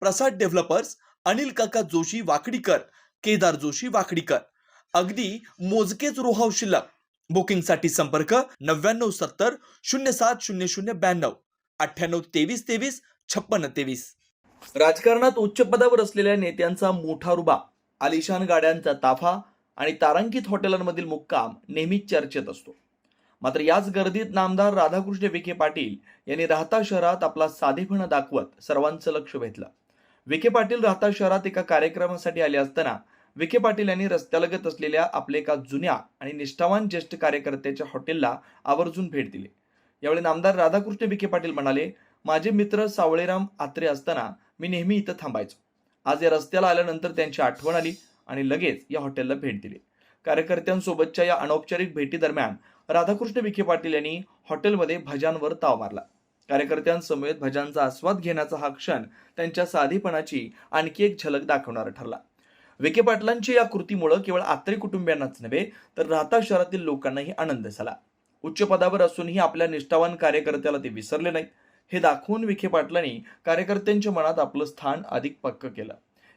प्रसाद developers Anil काका जोशी वाकडीकर केदार जोशी वाकडीकर. अगदी मोजकेच रोहाव शिल्लक. बुकिंगसाठी संपर्क नव्याण्णव सत्तर शून्य सात शून्य शून्य ब्याण्णव. अठ्ठ्याण्णव तेवीस तेवीस छप्पन्न तेवीस. राजकारणात उच्च पदावर असलेल्या नेत्यांचा मोठा रुबा आलिशान गाड्यांचा ताफा आणि तारांकित हॉटेलांमधील मुक्काम नेहमीच चर्चेत असतो. मात्र याच गर्दीत नामदार राधाकृष्ण विखे पाटील यांनी राहता शहरात आपला साधेपणा दाखवत सर्वांचं लक्ष वेधलं. विखे पाटील राहता शहरात एका कार्यक्रमासाठी आले असताना विखे पाटील यांनी रस्त्यालगत असलेल्या आपल्या एका जुन्या आणि निष्ठावान ज्येष्ठ कार्यकर्त्याच्या हॉटेलला आवर्जून भेट दिली. यावेळी नामदार राधाकृष्ण विखे पाटील म्हणाले माझे मित्र सावळेराम आत्रे असताना मी नेहमी इथं थांबायचो. आज या रस्त्याला आल्यानंतर त्यांची आठवण आली आणि लगेच या हॉटेलला भेट दिली. कार्यकर्त्यांसोबतच्या या अनौपचारिक भेटीदरम्यान राधाकृष्ण विखे पाटील यांनी हॉटेलमध्ये भजांवर ताव मारला. कार्यकर्त्यांसमवेत भजांचा आस्वाद घेण्याचा हा क्षण त्यांच्या साधेपणाची आणखी एक झलक दाखवणारा ठरला. विखे पाटलांच्या या कृतीमुळे केवळ आत्रे कुटुंबियांनाच नव्हे तर राहता शहरातील लोकांनाही आनंद झाला. उच्च पदावर असूनही आपल्या निष्ठावान कार्यकर्त्याला ते विसरले नाहीत. हे दाखवून विखे पाटलांनी कार्यकर्त्यांच्या मनात आपलं स्थान अधिक पक्क केलं.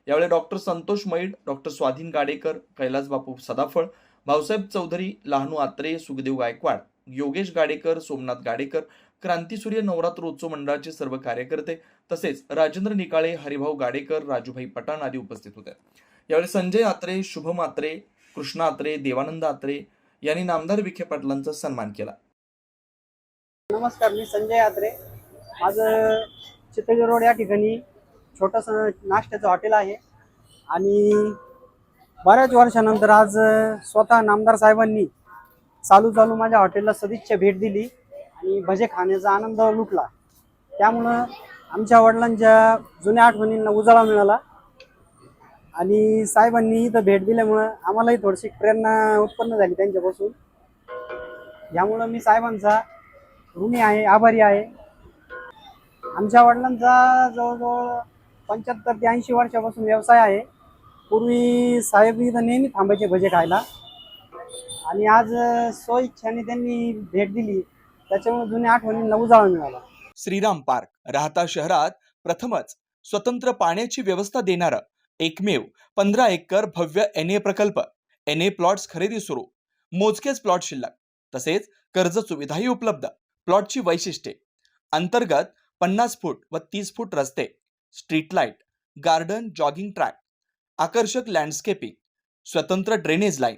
यावेळी डॉक्टर संतोष मैड डॉक्टर स्वाधीन गाडेकर कैलास बापू सदाफळ भाऊसाहेब चौधरी लहानू आत्रे सुखदेव गायकवाड योगेश गाडेकर सोमनाथ गाडेकर क्रांतीसूर्य नवरात्र उत्सव मंडळाचे सर्व कार्यकर्ते तसेच राजेंद्र निकाळे हरिभाऊ गाडेकर राजूभाई पठाण आदी उपस्थित होते. यावेळी संजय आत्रे शुभम आत्रे कृष्णा आत्रे देवानंद आत्रे यांनी नामदार विखे पाटलांचा सन्मान केला. नमस्कार मी संजय आत्रे. आज चित्रज रोड या ठिकाणी छोटंसं नाश्त्याचं हॉटेल आहे आणि बऱ्याच वर्षानंतर आज स्वतः नामदार साहेबांनी चालू चालू माझ्या हॉटेलला सदिच्छा भेट दिली आणि भजे खाण्याचा आनंद लुटला. त्यामुळं आमच्या वडिलांच्या जुन्या आठवणींना उजाळा मिळाला. आणि साहेबांनी इथं भेट दिल्यामुळं आम्हालाही थोडीशी प्रेरणा उत्पन्न झाली त्यांच्यापासून. यामुळं मी साहेबांचा ऋणी आहे आभारी आहे. आमच्या वडिलांचा जवळजवळ पंच्याहत्तर ते ऐंशी वर्षापासून व्यवसाय आहे. पूर्वी साहेब इथं नेहमी थांबायचे भजे खायला. आणि आज स्वइच्छाने त्यांनी भेट दिली. त्याच्यामुळे जुन्या आठवणींना उजाळा मिळाला. श्रीराम पार्क राहता शहरात प्रथमच स्वतंत्र पाण्याची व्यवस्था देणारं एकमेव पंधरा एकर भव्य एन ए प्रकल्प. एन ए प्लॉट्स खरेदी सुरू. मोजकेच प्लॉट शिल्लक. तसेच कर्ज सुविधाही उपलब्ध. प्लॉटची वैशिष्ट्ये. अंतर्गत पन्नास फूट व तीस फूट रस्ते. Street light garden jogging track आकर्षक लँडस्केपिंग स्वतंत्र ड्रेनेज लाईन